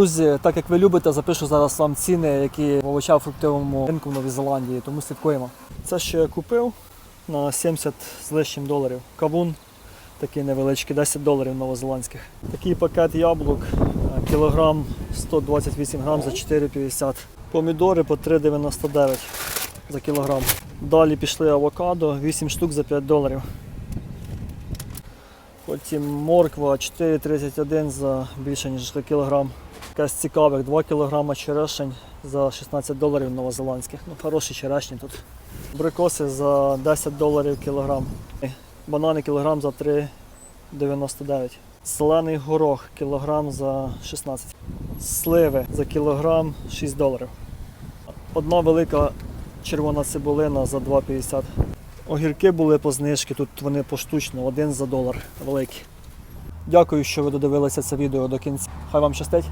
Друзі, так як ви любите, запишу зараз вам ціни, які в овоча-фруктовому ринку в Новій Зеландії, тому слідкуємо. Це що я купив на 70 з лишнім доларів. Кавун такий невеличкий, 10 доларів новозеландських. Такий пакет яблук, е, кілограм 128 грам за 4,50. Помідори по 3,99 за кілограм. Далі пішли авокадо, 8 штук за 5 доларів. Потім морква 4,31 за більше ніж за кілограм. Якась цікавих 2 кг черешень за 16 доларів новозеландських. Ну, хороші черешні тут. Брикоси за 10 доларів кілограм. Банани кілограм за 3,99. Зелений горох кілограм за 16. Сливи за кілограм 6 доларів. Одна велика червона цибулина за 2,50. Огірки були по знижки, тут вони поштучно, один за долар великі. Дякую, що ви додивилися це відео до кінця. Хай вам щастить.